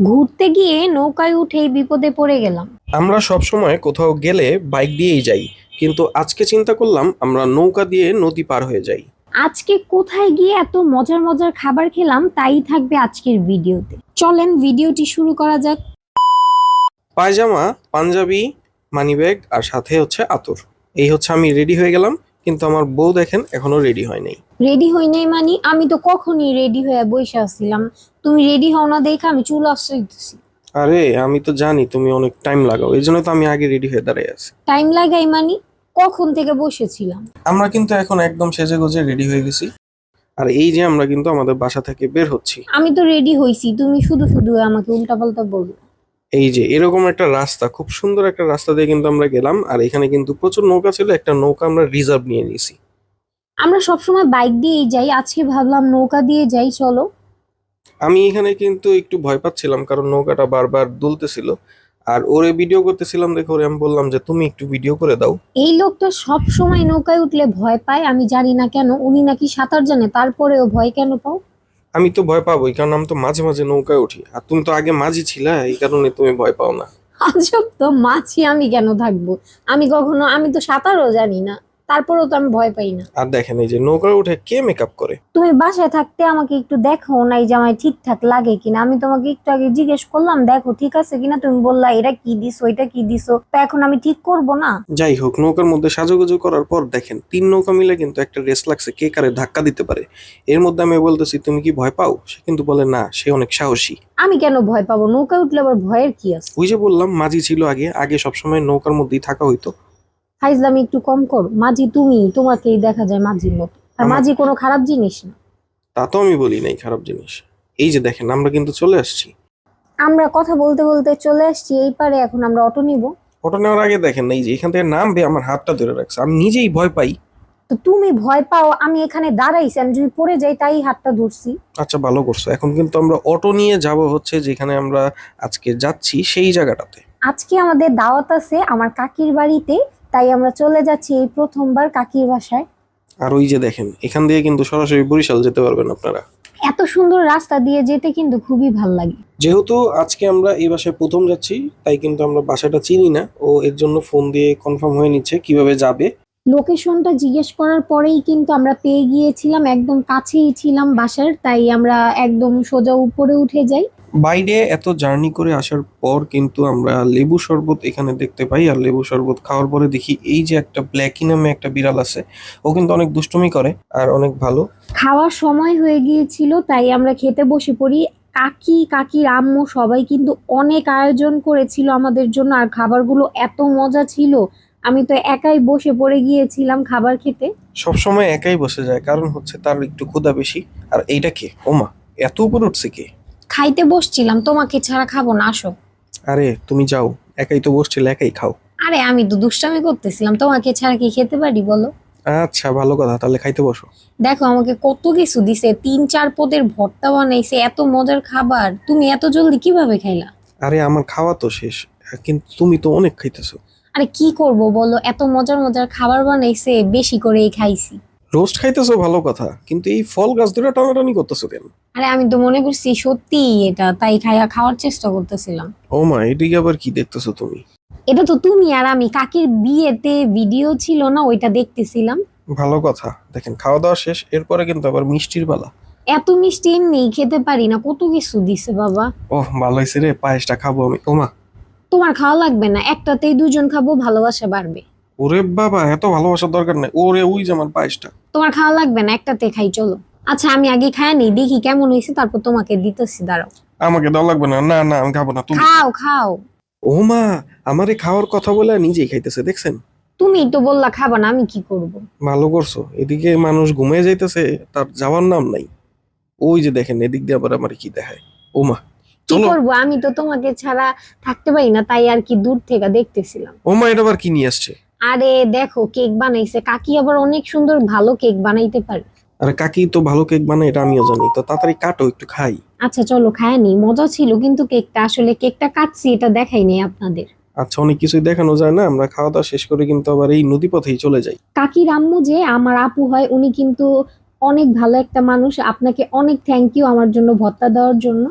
ঘুরতে গিয়ে নৌকায় উঠেই বিপদে পড়ে গেলাম। আমরা সব সময় কোথাও গেলে বাইক দিয়েই যাই কিন্তু আজকে চিন্তা করলাম আমরা নৌকা দিয়ে নদী পার হয়ে যাই। আজকে কোথায় গিয়ে এত মজার মজার খাবার খেলাম তাই থাকবে আজকের ভিডিওতে। চলেন ভিডিওটি শুরু করা যাক। পায়জামা পাঞ্জাবি মানিব্যাগ আর সাথে হচ্ছে আতর। এই হচ্ছে আমি রেডি হয়ে গেলাম কিন্তু আমার বউ দেখেন এখনও রেডি হয় নাই। রেডি হই নাই মানে আমি তো কখনই রেডি হয়ে বসে আসছিলাম তুমি রেডি হও না দেখে আমি চুল আসতেছি আরে আমি তো জানি তুমি অনেক টাইম লাগাও এই জন্য তো আমি আগে রেডি হয়ে দাঁড়িয়ে আছি। টাইম লাগাই মানে কখন থেকে বসেছিলাম? আমরা কিন্তু এখন একদম সেজে গুজে রেডি হয়ে গেছি। আর এই যে আমরা কিন্তু আমাদের বাসা থেকে বের হচ্ছি। আমি তো রেডি হইছি তুমি শুধু শুধু আমাকে উল্টাপাল্টা বলবে। এই যে এরকম একটা রাস্তা খুব সুন্দর একটা রাস্তা দিয়ে কিন্তু আমরা গেলাম আর এখানে কিন্তু প্রচুর নৌকা ছিল একটা নৌকা আমরা রিজার্ভ নিয়ে নিয়েছি। আমরা সবসময় বাইক দিয়েই যাই। আজকে ভাবলাম নৌকা দিয়ে যাই চলো। আমি এখানে কিন্তু একটু ভয় পাচ্ছিলাম কারণ নৌকাটা বারবার দুলতেছিল। আর ওরে ভিডিও করতেছিলাম দেখে ওরে আমি বললাম যে তুমি একটু ভিডিও করে দাও। এই লোকটা সব সময় নৌকায় উঠলে ভয় পায় আমি জানি না কেন। উনি নাকি সাঁতার জানে তারপরেও ভয় কেন পাও? আমি তো ভয় পাবোই কারণ আমি তো মাঝে মাঝে নৌকায় উঠি। আর তুমি তো আগে মাঝি ছিলা এই কারণে তুমি ভয় পাও না। আজব তো মাছি আমি কেন থাকব? আমি কখনো আমি তো সাঁতারও জানি না। তারপরেও তো আমি ভয় পাই না। আর দেখেন এই যে নৌকায় উঠে কে মেকআপ করে? তুমি বাসায় থাকতে আমাকে একটু দেখো নাই যে আমার ঠিকঠাক লাগে কিনা। আমি তোমাকে একটু আগে জিজ্ঞেস করলাম দেখো ঠিক আছে কিনা? তুমি বললা এটা কি দিছো? এটা কি দিছো? তা এখন আমি ঠিক করব না। যাই হোক নৌকার মধ্যে সাজুগুজু করার পর দেখেন তিন নৌকা মিলে কিন্তু একটা রেস লাগছে কে কারে ধাক্কা দিতে পারে। এর মধ্যে আমি বলতেছি তুমি কি ভয় পাও? সে কিন্তু বলে না সে অনেক সাহসী। আমি কেন ভয় পাবো? নৌকায় উঠলে আবার ভয়ের কি আছে? ওই যে বললাম মাঝি ছিল আগে আগে সবসময় নৌকার মধ্যেই থাকা হইতো। ফাইজলামি একটু কম করো। মাঝি তুমি তোমাকেই দেখা যায় মাঝির মতো। আর মাঝি কোনো খারাপ জিনিস না। তা তো আমি বলি নাই খারাপ জিনিস। এই যে দেখেন আমরা কিন্তু চলে আসছি। আমরা কথা বলতে বলতে চলে আসছি এই পারে এখন আমরা অটো নিব। অটো নেওয়ার আগে দেখেন এই যে এখান থেকে নামবে আমার হাতটা ধরে রাখছে। আমি নিজেই ভয় পাই। তো তুমি ভয় পাও আমি এখানে দাঁড়াইছি আমি যদি পড়ে যাই তাই হাতটা ধরছি। আচ্ছা ভালো করছ। এখন কিন্তু আমরা অটো নিয়ে যাব হচ্ছে যেখানে আমরা আজকে যাচ্ছি সেই জায়গাটাতে। আজকে আমাদের দাওয়াত আছে আমার কাকির বাড়িতে তাই আমরা চলে যাচ্ছি এই প্রথমবার কাকির বাসায়। আর ওই যে দেখেন এখান দিয়ে কিন্তু সরাসরি বরিশাল যেতে পারবেন আপনারা। এত সুন্দর রাস্তা দিয়ে যেতে কিন্তু খুবই ভালো লাগে। যেহেতু আজকে আমরা এই বাসায় প্রথম যাচ্ছি তাই কিন্তু আমরা বাসাটা চিনি না। ও এর জন্য ফোন দিয়ে কনফার্ম হয়ে নিচ্ছে কীভাবে যাবে। লোকেশনটা জিজ্ঞেস করার পরেই কিন্তু আমরা পেয়ে গিয়েছিলাম একদম কাছেই ছিলাম বাসার তাই আমরা একদম সোজা উপরে উঠে যাই। বাইরে এত জার্নি করে আসার পর কিন্তু আমরা লেবু শরবত এখানে দেখতে পাই আর লেবু শরবত খাওয়ার পরে দেখি এই যে একটা ব্ল্যাকি নামে একটা বিড়াল আছে। ও কিন্তু অনেক দুষ্টুমি করে আর অনেক ভালো। খাওয়ার সময় হয়ে গিয়েছিল তাই আমরা খেতে বসে পড়ি। কাকি কাকির আম্মু সবাই কিন্তু অনেক আয়োজন করেছিল আমাদের জন্য আর খাবারগুলো এত মজা ছিল। আমি তো একাই বসে পড়ে গিয়েছিলাম খাবার খেতে। সবসময় একাই বসে যায় কারণ হচ্ছে তার একটু ক্ষুধা বেশি। আর এইটা কে? ওমা এত উপরে উঠছে কে? খাইতে বসছিলাম তোমাকে ছাড়া খাব না আসো। আরে তুমি যাও একাই তো বসছিলে একাই খাও। আরে আমি তো দুষ্টামি করতেছিলাম তোমাকে ছাড়া কি খেতে পারি বলো? আচ্ছা ভালো কথা তাহলে খাইতে বসো। দেখো আমাকে কত কিছু দিছে তিন চার পদের ভর্তা বানাইছে এত মজার খাবার তুমি এত জলদি কীভাবে খাইলা? আরে আমার খাওয়া তো শেষ কিন্তু তুমি তো অনেক খাইতেছো। আরে কি করব বলো এত মজার মজার খাবার বানাইছে বেশি করেই খাইছি। রোস্ট খাইতেছো ভালো কথা কিন্তু এই ফল গাছ ধরে টানাটানি করতেছো কেন? আরে আমি তো মনে করছি সত্যি এটা তাই খাইয়া খাওয়ার চেষ্টা করতেছিলাম। ও মা এদিকে আবার কি দেখতেছো তুমি? এটা তো তুমি আর আমি কাকির বিয়েতে ভিডিও ছিল না ওইটা দেখতেছিলাম। ভালো কথা দেখেন খাওয়া দাওয়া শেষ এরপরে কিন্তু আবার মিষ্টির বেলা এত মিষ্টি এমনি খেতে পারি না কত কিছু দিছে বাবা। ওহ ভালো হয়েছে রে পায়েসটা খাব আমি। ও মা। তোমার খাওয়া লাগবে না একটাতেই দুজন খাব ভালোবাসা বাড়বে। ওরে বাবা এত ভালোবাসার দরকার নাই। ওরে ওই যে আমার পায়েসটা। তোমার খাওয়া লাগবে না একটাতে খাই চলো। আচ্ছা আমি আগে খাই নি দেখি কেমন হয়েছে তারপর তোমাকে দিতেছি দাঁড়াও। আমাকে দেওয়া লাগবে না না না আমি খাব না তুমি। খাও খাও। ও মা আমারে খাওয়ার কথা বলে নিজেই খাইতেছে দেখছেন? তুমি তো বললা খাবা না আমি কি করব? ভালো করছ এদিকে মানুষ ঘুমিয়ে যাইতেছে তার যাওয়ার নাম নাই। ওই যে দেখেন এদিক দিয়ে আবার আমার কি দেখায়? ও মা কি করব? আমি তো তোমাকে ছাড়া থাকতে পারি না তাই আর কি দূর থেকে দেখতেছিলাম। ও মা এটা আবার কি নিয়ে আসছে? আরে দেখো কেক বানাইছে। কাকি আবার অনেক সুন্দর ভালো কেক বানাইতে পারে। আরে কাকি তো ভালো কেক বানায় এটা আমিও জানি। তো তাড়াতাড়ি কাটো একটু খাই। আচ্ছা চলো খায়নি মজা ছিল কিন্তু কেকটা। আসলে কেকটা কাটছি এটা দেখাইনি আপনাদের। আচ্ছা অনেক কিছুই দেখানো যায় না। আমরা খাওয়া দাওয়া শেষ করে কিন্তু আবার এই নদী পথেই চলে যাই। কাকির আম্মু যে আমার আপু হয় উনি কিন্তু অনেক ভালো একটা মানুষ। আপনাকে অনেক থ্যাংক ইউ আমার জন্য ভত্তা দেওয়ার জন্য।